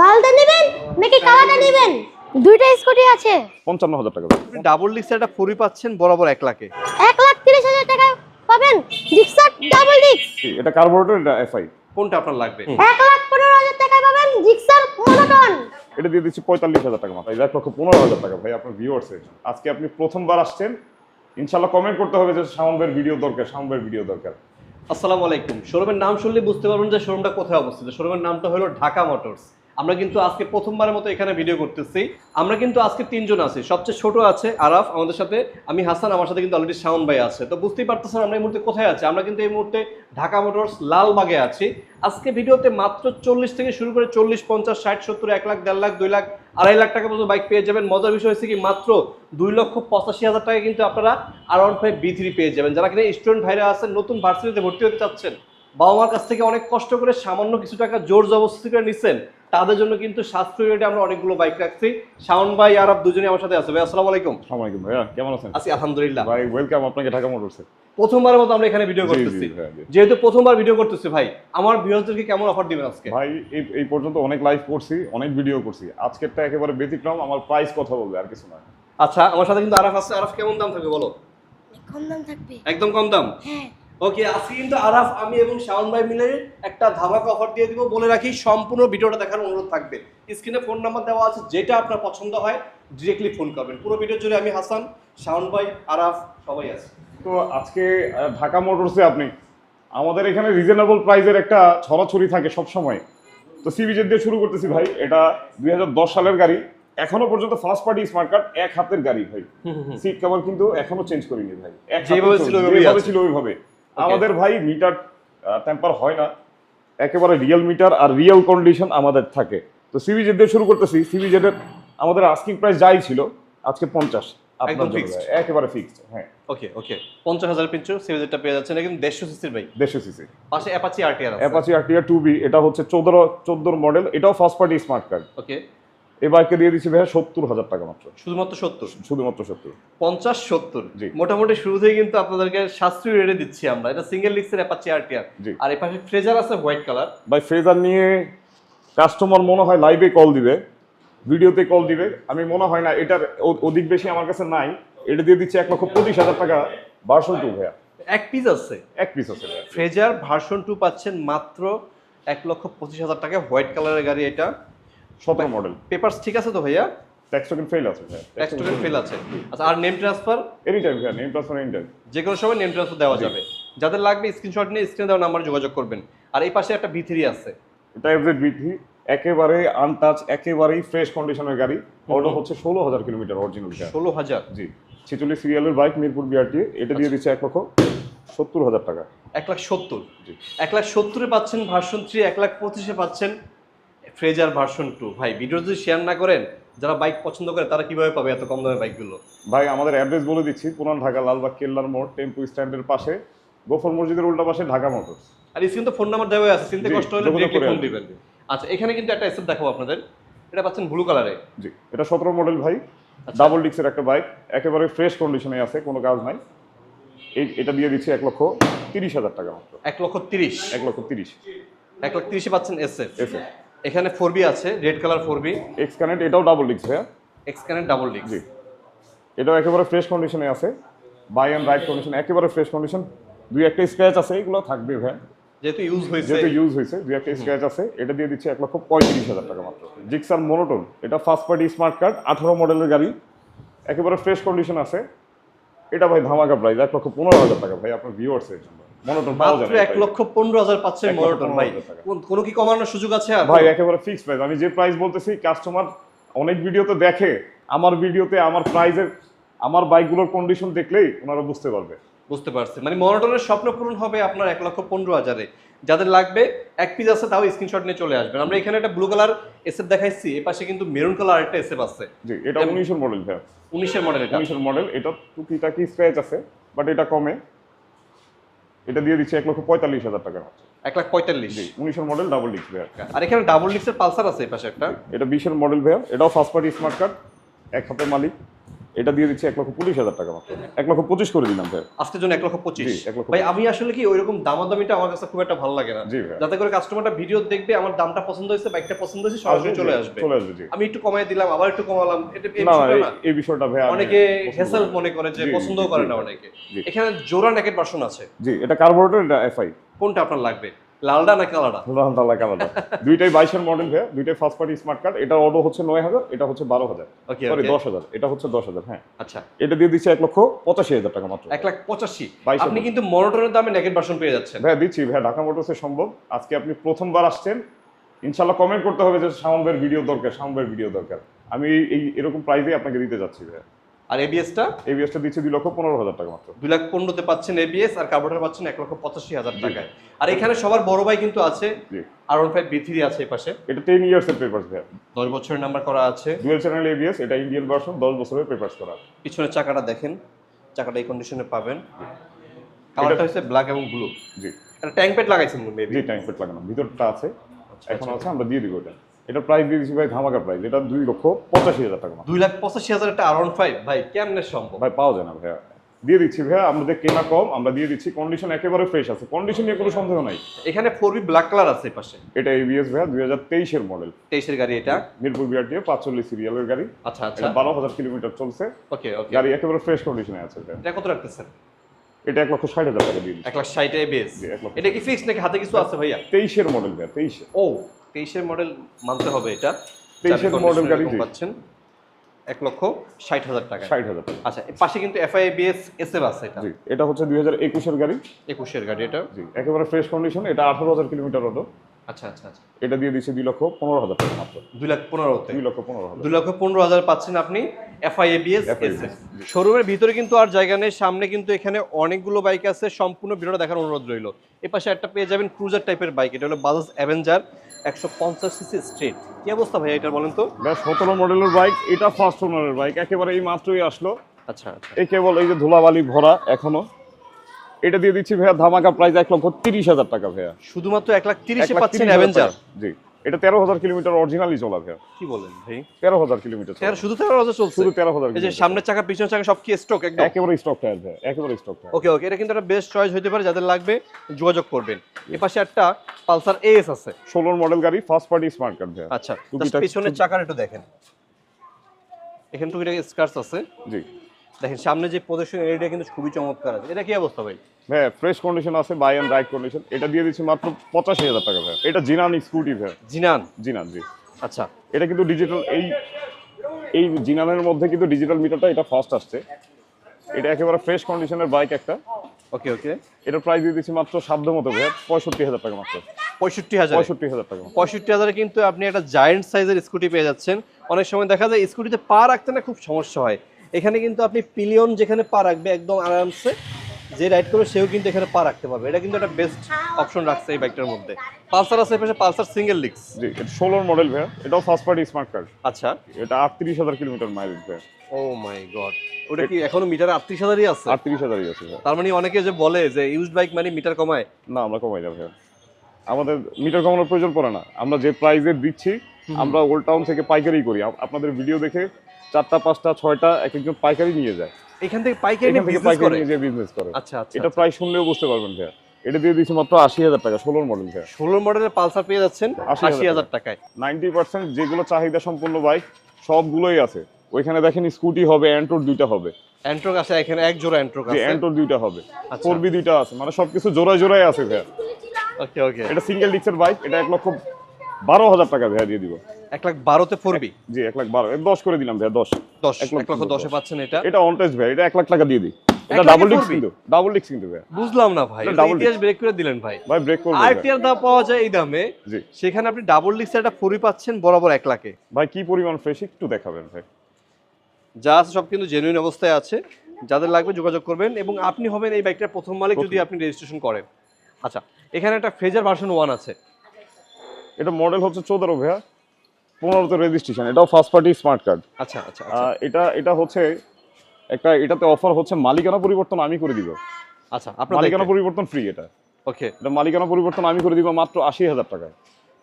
লালটা নেবেন নাকি কালারটা নেবেন? দুইটা স্কুটি আছে। পঞ্চান্ন হাজার টাকা আপনি ডাবল ডিক্সের একটা ফোরই পাচ্ছেন বরাবর এক লাখে। এক লাখ তিরিশ হাজার টাকা পাবেন। জিক্সার ডাবল ডিক্স এটা কার্বোরেটর এটা এফআই? কোনটা আপনার লাগবে? এক লাখ পনেরো হাজার টাকায় পাবেন জিক্সার মনোটন। এটা দিয়ে দিচ্ছি পঁয়তাল্লিশ হাজার টাকা মাত্র এই এক লক্ষ পনেরো হাজার টাকা ভাই আপনার ভিউয়ার্সের আজকে আপনি প্রথমবার আসছেন। ইনশাল্লাহ কমেন্ট করতে হবে যে শাওনবের ভিডিও দরকার শাওনবের ভিডিও দরকার। আসসালামু আলাইকুম। শোরুমের নাম শুনলে বুঝতে পারবেন যে শোরুমটা কোথায় অবস্থিত। শোরুমের নামটা হলো ঢাকা মোটরস। আমরা কিন্তু আজকে প্রথমবারের মতো এখানে ভিডিও করতেছি। আমরা কিন্তু আজকে তিনজন আছি। সবচেয়ে ছোট আছে আরাফ, আমাদের সাথে আমি হাসান, আমার সাথে কিন্তু অলরেডি শাওন ভাই আছে। তো বুঝতেই পারতেছেন আমরা এই মুহূর্তে কোথায় আছি? আমরা কিন্তু এই মুহূর্তে ঢাকা মোটরস লালবাগে আছি। আজকে ভিডিওতে মাত্র চল্লিশ থেকে শুরু করে চল্লিশ, পঞ্চাশ, ষাট, সত্তর, এক লাখ, দেড় লাখ, দুই লাখ, আড়াই লাখ টাকা পর্যন্ত বাইক পেয়ে যাবেন। মজার বিষয় হচ্ছে কি, মাত্র দুই লক্ষ পঁচাশি হাজার টাকা কিন্তু আপনারা আর ওয়ান ফাইভ বি থ্রি পেয়ে যাবেন। যারা কিনা স্টুডেন্ট ভাইরা আছেন, নতুন ভার্সিটিতে ভর্তি হতে চাচ্ছেন বাবা মার কাছ থেকে অনেক কষ্ট করে সামান্য কিছু টাকা জোর জবরদস্তি করে নিচ্ছেন তাদের জন্য কিন্তু সাশ্রয়ী রেটে আমরা অনেকগুলো বাইক রাখছি। শাওন ভাই আর আপ দুজনে আমার সাথে আছে। ভাই আসসালামু আলাইকুম। আসসালামু আলাইকুম ভাইয়া কেমন আছেন? আছি আলহামদুলিল্লাহ। ভাই ওয়েলকাম আপনাকে ঢাকা মোটরসে প্রথমবারের মতো আমরা এখানে ভিডিও করতেছি। যেহেতু প্রথমবার ভিডিও করতেছি ভাই আমার ভিউয়ারদেরকে কেমন অফার দিবেন আজকে? ভাই এই এই পর্যন্ত অনেক লাইভ করছি অনেক ভিডিও করছি। আজকেরটা একেবারে ব্যতিক্রম আমার প্রাইস কথা বলবে আর কিছু নয় আচ্ছা আমার সাথে কিন্তু আরাফ আছে। আরাফ কেমন দাম থাকবে বলো? কম দাম থাকবে। একদম কম দাম? হ্যাঁ। ওকে আজকে কিন্তু আরাফ আমি এবং শাওন ভাই মিলে একটা ধামাকা অফার দিয়ে দিব। বলে রাখি সম্পূর্ণ ভিডিওটা দেখার অনুরোধ থাকবে। স্ক্রিনে ফোন নাম্বার দেওয়া আছে যেটা আপনার পছন্দ হয় ডিরেক্টলি ফোন করবেন। পুরো ভিডিও জুড়ে আমি হাসান শাওন ভাই আরাফ সবাই আছে। তো আজকে ঢাকা মোটরসে আপনি আমাদের এখানে রিজনেবল প্রাইজের একটা ছড়াছড়ি থাকে সব সময় তো সিবিজেড দিয়ে শুরু করতেছি ভাই এটা দু হাজার দশ সালের গাড়ি। এখনও পর্যন্ত ফার্স্ট পার্টি স্মার্ট কার্ড এক হাতের গাড়ি ভাই। সিট কভার কিন্তু এখনও চেঞ্জ করিনি ভাই। যেভাবে। ছিল ওইভাবে। আমাদের ভাই মিটার টেম্পার হয় না। একেবারে রিয়েল মিটার আর রিয়েল কন্ডিশন আমাদের থাকে। তো সিবিজেড দিয়ে শুরু করতেছি। সিবিজেড এর আমাদের আস্কিং প্রাইস যাই ছিল আজকে পঞ্চাশ একদম জন্য একেবারে ফিক্সড হ্যাঁ। ওকে ওকে পঞ্চাশ হাজার পিঞ্চু সিরিজেরটা পেয়ে যাচ্ছেন। কিন্তু দেড়শো সিসির ভাই। দেড়শো সিসি পাশে অ্যাপাচি আরটিআর আছে। অ্যাপাচি আরটিআর টু বি এটা হচ্ছে চোদ্দ চোদ্দোর মডেল এটাও first party smart card okay এই বাইকে দিয়ে দিচ্ছি ভাইয়া সত্তর হাজার টাকা মাত্র। শুধুমাত্র সত্তর? শুধুমাত্র সত্তর। পঞ্চাশ সত্তর? জি। মোটামুটি শুরুতেই কিন্তু আপনাদেরকে সাশ্রয়ী রেটে দিচ্ছি আমরা। এটা সিঙ্গেল লিক্সের অ্যাপাচি আরটিআর জি। আর এই পাশে ফ্রেজার আছে হোয়াইট কালার ভাই ফ্রেজার নিয়ে কাস্টমার মনে হয় লাইভে কল দিবে ভিডিওতে কল দিবে। আমি মনে হয় না এটার অধিক বেশি আমার কাছে নাই। এটা দিয়ে দিচ্ছি এক লক্ষ পঁচিশ হাজার টাকা ভার্সন টু ভাইয়া। এক পিস আছে। এক পিস আছে ফ্রেজার ভার্সন টু পাচ্ছেন মাত্র এক লক্ষ পঁচিশ হাজার টাকা হোয়াইট কালারের গাড়ি এটা। সতেরো মডেল পেপারস ঠিক আছে তো ভাইয়া? ট্যাক্স টোকেন ফেল আছে ট্যাক্স টোকেন ফেল আছে। আচ্ছা আর নেম ট্রান্সফার এনি টাইম ভাইয়া নেম ট্রান্সফার এনি টাইম যে কোনো সময় নেম ট্রান্সফার দেওয়া যাবে। যাদের লাগবে স্ক্রিনশট নিয়ে স্ক্রিনে দেওয়া নাম্বারে যোগাযোগ করবেন। আর এই পাশে একটা ভিথরি আছে। এটা এফজেড বিথি একেবারে আনটাচ একেবারেই ফ্রেশ কন্ডিশনের গাড়ি। ওটা হচ্ছে ষোলো হাজার কিলোমিটার অরিজিনাল ষোলো হাজার? জি। ছেচল্লিশ সিরিয়ালের বাইক মিরপুর বিআরটি এটা দিয়ে দিচ্ছে এক লক্ষ সত্তর হাজার টাকা। এক লাখ সত্তর? জি। এক লাখ সত্তরে পাচ্ছেন ভার্সন থ্রি এক লাখ পঁচিশে পাচ্ছেন ফ্রেজার ভার্সন টু ভাই ভিডিও যদি শেয়ার না করেন যারা বাইক পছন্দ করে তারা কীভাবে পাবে এত কম দামে বাইকগুলো ভাই আমাদের অ্যাড্রেস বলে দিচ্ছি পুরান ঢাকা লালবাগ কেল্লার মোড় টেম্পু স্ট্যান্ডের পাশে। গোফর মসজিদের উল্টা পাশে ঢাকা মোটরস। আর স্ক্রিন তো ফোন নাম্বার দেওয়া আছে চিনতে কষ্ট হলে ডিরেক্টলি ফোন দিবেন। আচ্ছা এখানে কিন্তু একটা এসএফ দেখাবো আপনাদের। এটা পাচ্ছেন ব্লু কালারে জি এটা সতেরো মডেল ভাই। আচ্ছা। ডাবল ডিক্সের একটা বাইক একেবারে ফ্রেশ কন্ডিশনে আছে কোনো কাজ নাই। এই এটা দিয়ে দিচ্ছি এক লক্ষ তিরিশ হাজার টাকা মাত্র। এক লক্ষ তিরিশ। এক লক্ষ তিরিশ। এক লক্ষ তিরিশে পাচ্ছেন এসএফ এসে এখানে ফোর বি আছে red colour four V. X connect এটাও ডাবল ডিক্স ভাইয়া। এক্সকানেট ডাবল ডিক্স জি। এটাও একেবারে ফ্রেশ কন্ডিশনে আছে। বাই অ্যান্ড রাইট কন্ডিশন একেবারে ফ্রেশ কন্ডিশন দুই একটা স্ক্র্যাচ আছে এগুলো থাকবে ভাই যেহেতু ইউজ হয়েছে। যেহেতু ইউজ হয়েছে দুই একটা স্ক্র্যাচ আছে। এটা দিয়ে দিচ্ছে এক লক্ষ পঁয়ত্রিশ হাজার টাকা মাত্র। জিক্সার মনোটন এটা ফার্স্ট পার্টি স্মার্ট কার্ড আঠারো মডেলের গাড়ি। একেবারে ফ্রেশ কন্ডিশন আছে। এটা ভাই ধামাকা প্রাইস এক লক্ষ পনেরো হাজার টাকা ভাই আপনার ভিউয়ার্সের জন্য। মনোটন পাওয়া এক লক্ষ পনেরো হাজার পাচ্ছেন মনোটন ভাই। কোন- কি কমানোর সুযোগ আছে ভাই একেবারে ফিক্স প্রাইস আমি যে প্রাইস বলতেছি কাস্টমার অনেক ভিডিওতে দেখে আমার ভিডিওতে আমার প্রাইসের আমার বাইকগুলোর কন্ডিশন দেখলেই ওনারা বুঝতে পারবে। বুঝতে পারছি। মানে মনোটনের স্বপ্ন পূরণ হবে আপনার এক লক্ষ পনেরো হাজারে। যাদের লাগবে এক পিস আছে তাও স্ক্রিনশট নিয়ে চলে আসবেন। আমরা এখানে একটা ব্লু কালার এসএফ দেখাইছি এ পাশে কিন্তু মেরুন কালার একটা এসএফ আছে। জি এটা উনিশের মডেল ভাই উনিশের মডেল এটা। উনিশের মডেল এটা টুকিটাকি স্ক্র্যাচ আছে বাট এটা কমে। এটা দিয়ে দিচ্ছে এক লক্ষ পঁয়তাল্লিশ হাজার টাকা মাত্র এক লাখ পঁয়তাল্লিশ। উনিশের মডেল ডাবল ডিক্স ভেয়ার আর এখানে ডাবল ডিক্সের পালসার আছে এই পাশে একটা। এটা বিশের মডেল ভেয়ার এটাও ফার্স্ট পার্টি স্মার্ট কার্ড এক হাতে মালিক। এটা দিয়ে দিচ্ছি এক লক্ষ পঁচিশ হাজার টাকা মাত্র। এক লক্ষ পঁচিশ করে দিলাম ভাই। আজকের জন্য এক লক্ষ পঁচিশ। ভাই আমি আসলে কি ওইরকম দামাদামিটা আমার কাছে খুব একটা ভালো লাগে না। যাতে করে কাস্টমারটা ভিডিও দেখবে আমার দামটা পছন্দ হয়েছে বাইকটা পছন্দ হয়েছে সরাসরি চলে আসবে। চলে আসবে আমি একটু কমাই দিলাম আবার একটু কমালাম এটা এই না বিষয়টা এই- বিষয়টা ভাই অনেকে হেসেল মনে করে যে জি, পছন্দও করে না অনেকে। এখানে জোড়া নেকেট ভার্সন আছে। জি এটা কার্বোরেটর এটা এফআই কোনটা আপনার লাগবে? লালডা নাকি আলাদা আলাদা আলাদা দুইটাই বাইশের মডেল ভাই দুইটাই ফার্স্ট পার্টি স্মার্ট কার্ড এটার অর্ডার হচ্ছে নয় হাজার এটা হচ্ছে বারো হাজার। সরি দশ হাজার এটা হচ্ছে দশ হাজার হ্যাঁ। আচ্ছা। এটা দিয়ে দিচ্ছে এক লক্ষ পঁচাশি হাজার টাকা মাত্র। এক লাখ পঁচাশি। আপনি কিন্তু মনোটনের দামে নেকেট ভার্সন পেয়ে যাচ্ছেন। ভাইয়া দিচ্ছি। ভাইয়া ঢাকা মোটরসে সম্ভব। আজকে আপনি প্রথমবার আসছেন। ইনশাল্লাহ কমেন্ট করতে হবে যে সামবের ভিডিও দরকার সামবের ভিডিও দরকার। আমি এই- এরকম প্রাইসে আপনাকে দিতে যাচ্ছি ভাইয়া। আর এবিএসটা এবিএসটা দিচ্ছি দুই লক্ষ পনেরো হাজার টাকা মাত্র। দুই লাখ পনেরোতে পাচ্ছেন এবিএস আর কার্বোটার পাচ্ছেন এক লক্ষ পঁচাশি হাজার টাকায়। আর এখানে সবার বড় ভাই কিন্তু আছে আর ওয়ান ফাইভ বিথ্রি আছে এই পাশে। এটা টেন ইয়ার্স এর পেপার্স ভাইয়া। দশ বছরের নাম্বার করা আছে। ডুয়েল চ্যানেল এবিএস এটা ইন্ডিয়ান ভার্সন দশ বছরের পেপার্স করা পিছনের চাকাটা দেখেন চাকাটা এই কন্ডিশনে পাবেন। কালারটা হচ্ছে ব্ল্যাক এবং ব্লু জি। এটা ট্যাঙ্ক প্যাড লাগাইছেন মেবি জি টাইম পেট লাগানো। ভিতরটা আছে। এখন আছে আমরা দিয়ে দিব এটা। এটা প্রাইস দিয়ে দিচ্ছি ভাই ধামাকা প্রাইস এটা দুই লক্ষ পঁচাশি হাজার টাকা দুই লাখ পঁচাশি হাজার একটা আর ফাইভ ভাই কেমনে সম্ভব? ভাই পাওয়া যায় না ভাইয়া। দিয়ে দিচ্ছি ভাইয়া আমাদের কেনা কম আমরা দিয়ে দিচ্ছি কন্ডিশন একেবারে ফ্রেশ আছে। কন্ডিশন নিয়ে কোনো সন্দেহ নাই। এখানে ফোর বি ব্ল্যাক কালার আছে পাশে। এটা এবিএস ভাইয়া দুই হাজার তেইশের মডেল তেইশের গাড়ি এটা? মিরপুর বিআরটিএ পাঁচচল্লিশ সিরিয়ালের গাড়ি। আচ্ছা আচ্ছা। বারো হাজার কিলোমিটার চলছে। ওকে ওকে। গাড়ি একেবারে ফ্রেশ কন্ডিশনে আছে। এটা কত রাখতেছেন? এটা এক লক্ষ ষাট হাজার টাকা দিয়ে এক লাখ ষাট এটা কি ফিক্স নাকি হাতে কিছু আছে ভাইয়া? তেইশের মডেল ভাইয়া তেইশে। ও তেইশের মডেল মানতে হবে এটা। তেইশের মডেল গাড়ি, পাচ্ছেন। এক লক্ষ ষাট হাজার টাকা। ষাট হাজার টাকা। আচ্ছা পাশে কিন্তু এফআইবিএস এসএফ আছে এটা। এটা হচ্ছে দুই হাজার একুশের গাড়ি। একুশের গাড়ি এটা। একেবারে ফ্রেশ কন্ডিশন এটা আঠারো হাজার কিলোমিটার অটো আচ্ছা আচ্ছা আচ্ছা। এটা দিয়ে দিচ্ছি দুই লক্ষ পনেরো হাজার টাকা মাত্র। দুই লাখ পনেরোতে দুই লক্ষ পনেরো হাজার। দুই লক্ষ পনেরো হাজার পাচ্ছেন আপনি এফআই এবিএস FIABS, এসএফ শোরুমের ভিতরে কিন্তু আর জায়গা নেই সামনে কিন্তু এখানে অনেকগুলো বাইক আছে সম্পূর্ণ ভিডিওটা দেখার অনুরোধ রইল। এ পাশে একটা পেয়ে যাবেন ক্রুজার টাইপের বাইক এটা হলো বাজাজ অ্যাভেঞ্জার একশো পঞ্চাশ সিসি স্ট্রিট কি অবস্থা ভাই এটা বলেন তো? সতেরো মডেলের বাইক এটা ফার্স্ট ওনারের বাইক একেবারে এই মাত্রই আসলো। আচ্ছা আচ্ছা। এই কেবল এই যে ধুলাবালি ভরা এখনও। এটা দিয়ে দিচ্ছি ভাইয়া ধামাকা প্রাইস এক লক্ষ তিরিশ হাজার টাকা ভাইয়া। শুধুমাত্র এক লাখ তিরিশে পাচ্ছেন অ্যাভেঞ্জার জি। এটা তেরো হাজার কিলোমিটার অরিজিনালি চলা ভাইয়া। কি বলেন ভাই? তেরো হাজার কিলোমিটার। তেরো শুধু তেরো হাজার চলছে? শুধু তেরো হাজার এই যে সামনের চাকা পিছনের চাকা সব কি স্টক একদম? একেবারে স্টক টায়ার ভাইয়া একেবারে স্টক টায়ার ওকে ওকে এটা কিন্তু একটা বেস্ট চয়েস হতে পারে যাদের লাগবে যোগাযোগ করবেন। এ পাশে একটা পালসার এস আছে। ষোলোর মডেল গাড়ি ফার্স্ট পার্টি স্মার্ট কার্ড ভাইয়া। আচ্ছা পিছনের চাকার একটু দেখেন। এখানে টুকিটাকি স্কার্স আছে। জি। দেখেন সামনে যে প্রদর্শন এরিয়া কিন্তু খুবই চমৎকার আছে। এটা কি অবস্থা ভাই? হ্যাঁ ফ্রেশ কন্ডিশন আছে বাই অ্যান্ড রাইট কন্ডিশন এটা দিয়ে দিচ্ছি মাত্র পঁচাশি হাজার টাকা ভাইয়া। এটা জিনান স্কুটি ভাইয়া। জিনান? জিনান জি। আচ্ছা। এটা কিন্তু ডিজিটাল এই এই জিনানের মধ্যে কিন্তু ডিজিটাল মিটারটা এটা ফার্স্ট আসছে। এটা একেবারে ফ্রেশ কন্ডিশনের বাইক একটা। ওকে ওকে। এটার প্রাইস দিয়ে দিচ্ছি মাত্র সাধ্য মতো ভাইয়া পঁয়ষট্টি হাজার টাকা মাত্র। পঁয়ষট্টি হাজার? পঁয়ষট্টি হাজার টাকা পঁয়ষট্টি হাজারে কিন্তু আপনি একটা জায়েন্ট সাইজের স্কুটি পেয়ে যাচ্ছেন। অনেক সময় দেখা যায় স্কুটিতে পা রাখতে না খুব সমস্যা হয়। এখানে কিন্তু আপনি পিলিয়ন যেখানে পা রাখবে একদম আরামসে যে রাইড করবে সেও কিন্তু এখানে পা রাখতে পারবে। এটা কিন্তু একটা বেস্ট অপশন রাখছে এই বাইকটার মধ্যে। পালসার আছে পাশে পালসার সিঙ্গেল লিক্স ষোলোর মডেল ভাইয়া। এটাও ফার্স্ট পার্টি স্মার্ট কার্ড আচ্ছা। এটা আটত্রিশ হাজার কিলোমিটার মাইলেজ ভাইয়া। ও মাই গড ওটা কি এখনও মিটার আটত্রিশ হাজারই আছে? আটত্রিশ হাজারই আছে তার মানে অনেকে যে বলে যে ইউজ বাইক মানে মিটার কমায়। না আমরা কমাই যাব ভাইয়া। আমাদের মিটার কমানোর প্রয়োজন পড়ে না। আমরা যে প্রাইসে দিচ্ছি আমরা ওল্ড টাউন থেকে পাইকারি করি। আপনাদের ভিডিও দেখে চারটা পাঁচটা ছয়টা এক একজন পাইকারি নিয়ে যায়। এখান থেকে পাইকারি নিয়ে বিজনেস পাইকারি করে? নিয়ে বিজনেস করে। আচ্ছা আচ্ছা এটা প্রায় শুনলেও বুঝতে পারবেন ভাইয়া। এটা দিয়ে দিচ্ছি মাত্র আশি হাজার টাকা ষোলোর মডেল ভাইয়া। ষোলো মডেলের পালসার পেয়ে যাচ্ছেন 80,000 আশি হাজার টাকায়। নাইনটি পার্সেন্ট যেগুলো চাহিদা সম্পন্ন বাইক সবগুলোই আছে। ওইখানে দেখেন স্কুটি হবে অ্যান্টোর দুইটা হবে। অ্যান্ট্রোক আছে এখানে এক জোড়া অ্যান্ট্রোক আছে। অ্যান্টোর দুইটা হবে। আচ্ছা। ফোর বি দুইটা আছে। মানে সবকিছু জোড়ায় জোড়ায় আছে ভাইয়া। ওকে ওকে এটা সিঙ্গেল ডিক্সের বাইক এটা এক লক্ষ বারো হাজার টাকা ভাইয়া দিয়ে দিব। এক লাখ বারোতে ফোরবি জি এক লাখ বারো। দশ করে দিলাম ভাইয়া দশ। দশ এক লক্ষ দশে। পাচ্ছেন এটা? এটা অন টেস্ট ভাই এটা এক লাখ টাকা দিয়ে দিই। এটা ডাবল ডিক্স কিন্তু ডাবল ডিক্স কিন্তু ভাইয়া। বুঝলাম না ভাই ইতিহাস ব্রেক করে দিলেন ভাই। ভাই ব্রেক করব দাম পাওয়া যায় এই দামে। সেখানে আপনি ডাবল ডিক্সের একটা পাচ্ছেন বরাবর এক লাখে। ভাই কি পরিমাণ ফ্রেশ একটু দেখাবেন ভাই। যা আছে সব কিন্তু জেনুইন অবস্থায় আছে। যাদের লাগবে যোগাযোগ করবেন এবং আপনি হবেন এই বাইকটার প্রথম মালিক যদি আপনি রেজিস্ট্রেশন করেন। আচ্ছা এখানে একটা ফ্রেজার ভার্সন ওয়ান আছে। এটা মডেল হচ্ছে চোদ্দ ভাইয়া পনেরোতে রেজিস্ট্রেশন এটাও ফার্স্ট পার্টি স্মার্ট কার্ড আচ্ছা আচ্ছা আচ্ছা। এটা এটা হচ্ছে একটা এটাতে অফার হচ্ছে মালিকানা পরিবর্তন আমি করে দিব। আচ্ছা আপনার মালিকানা পরিবর্তন ফ্রি এটা। ওকে এটা মালিকানা পরিবর্তন আমি করে দিব মাত্র আশি হাজার টাকায়।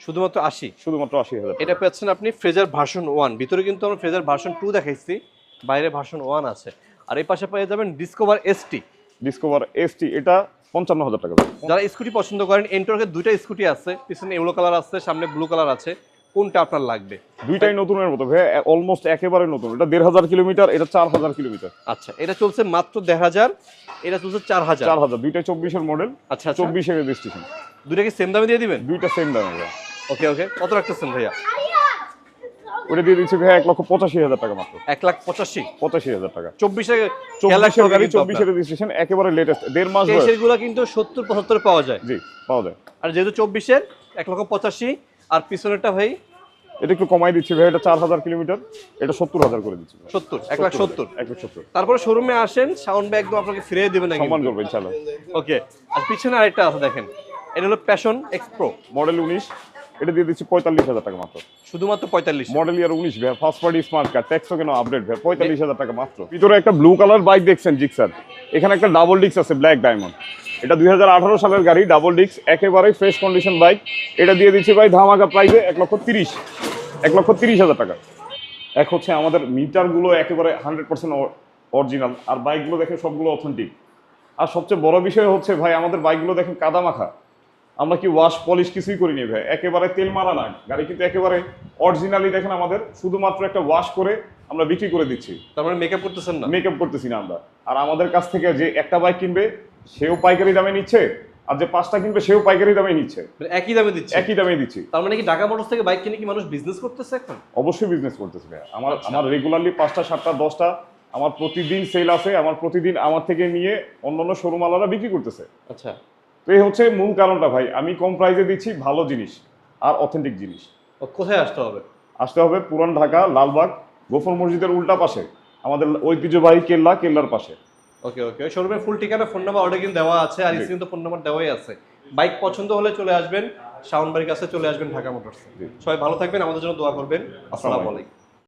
শুধুমাত্র আশি? শুধুমাত্র আশি হাজার এটা পাচ্ছেন আপনি ফ্রেজার ভার্সন ওয়ান ভিতরে কিন্তু আমরা ফ্রেজার ভার্সন টু দেখাইছি বাইরে ভার্সন ওয়ান আছে। আর এই পাশে পেয়ে যাবেন ডিসকভার এসটি ডিসকভার এসটি এটা পঞ্চান্ন হাজার টাকা যারা স্কুটি পছন্দ করেন এন্টর্কের দুইটা স্কুটি আছে পিছনে ইয়েলো কালার আছে সামনে ব্লু কালার আছে কোনটা আপনার লাগবে? দুইটাই নতুনের মতো ভাই অলমোস্ট একেবারে নতুন। এটা দেড় হাজার কিলোমিটার এটা চার হাজার কিলোমিটার। আচ্ছা এটা চলছে মাত্র দেড় হাজার এটা চলছে চার হাজার। চার হাজার দুইটা চব্বিশের মডেল আচ্ছা আচ্ছা। চব্বিশের রেজিস্ট্রেশন দুইটা কি সেম দামে দিয়ে দিবেন? দুইটা সেম দামে ওকে ওকে কত রাখতেছেন ভাইয়া? ওটা দিয়ে দিচ্ছি ভাই এক লক্ষ পঁচাশি হাজার টাকা মাত্র। এক লাখ পঁচাশি। পঁচাশি হাজার টাকা। চব্বিশে চব্বিশের গাড়ি চব্বিশের রেজিস্ট্রেশন একেবারে লেটেস্ট দেড় মাস বয়স। কিন্তু সত্তর পঁচাত্তর পাওয়া যায়। জি পাওয়া যায়। আর যেহেতু চব্বিশের এক লক্ষ পঁচাশি আর পিছনেরটা ভাই এটা একটু কমাই দিচ্ছি ভাই এটা চার হাজার কিলোমিটার এটা সত্তর হাজার করে দিচ্ছি সত্তর এক লাখ সত্তর এক লাখ সত্তর। তারপরে শোরুমে আসেন সাউন্ড ব্যাগ একদম আপনাকে ফিরিয়ে দেবেন সম্মান করবেন চালো ওকে আর পিছনে আরেকটা আছে দেখেন। এটা হলো প্যাশন এক্সপ্রো মডেল উনিশ এটা দিয়ে দিচ্ছি পঁয়তাল্লিশ হাজার টাকা মাত্র। শুধুমাত্র পঁয়তাল্লিশ। মডেল ইয়ার উনিশ ভাই ফার্স্ট পার্টি স্মার্ট কার্ড ট্যাক্সও কেন আপডেট ভাই? পঁয়তাল্লিশ হাজার টাকা মাত্র। ভিতরে একটা ব্লু কালার বাইক দেখছেন জিক্সার এখানে একটা ডাবল ডিক্স আছে ব্ল্যাক ডায়মন্ড এটা দু হাজার আঠারো সালের গাড়ি ডাবল ডিক্স একেবারেই ফ্রেশ কন্ডিশন বাইক এটা দিয়ে দিচ্ছি ভাই ধামাকা প্রাইসে এক লক্ষ তিরিশ। এক লক্ষ তিরিশ হাজার টাকা। এক হচ্ছে আমাদের মিটারগুলো একেবারে হান্ড্রেড পার্সেন্ট অরিজিনাল আর বাইকগুলো দেখে সবগুলো অথেন্টিক আর সবচেয়ে বড় বিষয় হচ্ছে ভাই আমাদের বাইকগুলো দেখেন কাদা মাখা আমরা কি ওয়াশ পলিশ কিছুই করিনি ভাই? একেবারে তেল মারা না। গাড়ি কিন্তু একেবারে অরিজিনালি দেখেন আমাদের শুধুমাত্র একটা ওয়াশ করে আমরা বিক্রি করে দিচ্ছি। তার মানে মেকআপ করতেছেন না? মেকআপ করতেছি না আমরা। আর আমাদের কাছ থেকে যে একটা বাইক কিনবে সেও পাইকারি দামে নিচ্ছে আর যে পাঁচটা কিনবে সেও পাইকারি দামে নিচ্ছে। মানে একই দামে দিচ্ছে? একই দামে দিচ্ছি। তার মানে কি ঢাকা মোটরস থেকে বাইক কিনে কি মানুষ বিজনেস করতেছে এখন? অবশ্যই বিজনেস করতেছে ভাই আমার আচ্ছা। আমার রেগুলারলি পাঁচটা সাতটা দশটা আমার প্রতিদিন সেল আছে আমার প্রতিদিন আমার থেকে নিয়ে অন্যান্য শোরুম আলাদা বিক্রি করতেছে। আচ্ছা। তো এই হচ্ছে মূল কারণটা ভাই। আমি কম প্রাইসে দিচ্ছি ভালো জিনিস আর অথেন্টিক জিনিস। ও কোথায় আসতে হবে? আসতে হবে পুরান ঢাকা লালবাগ গোফর মসজিদের উল্টা পাশে আমাদের ঐতিহ্যবাহী কেল্লা কেল্লার পাশে। ওকে ওকে শোরুমের ফুল ঠিকানা ফোন নাম্বার অর্ডার কিন্তু দেওয়া আছে আর। স্ক্রিনে তো ফোন নাম্বার দেওয়াই আছে। বাইক পছন্দ হলে চলে আসবেন শাওন বাড়ির কাছে চলে আসবেন ঢাকা মোটরস। সবাই ভালো থাকবেন আমাদের জন্য দোয়া করবেন। আসসালামু আলাইকুম।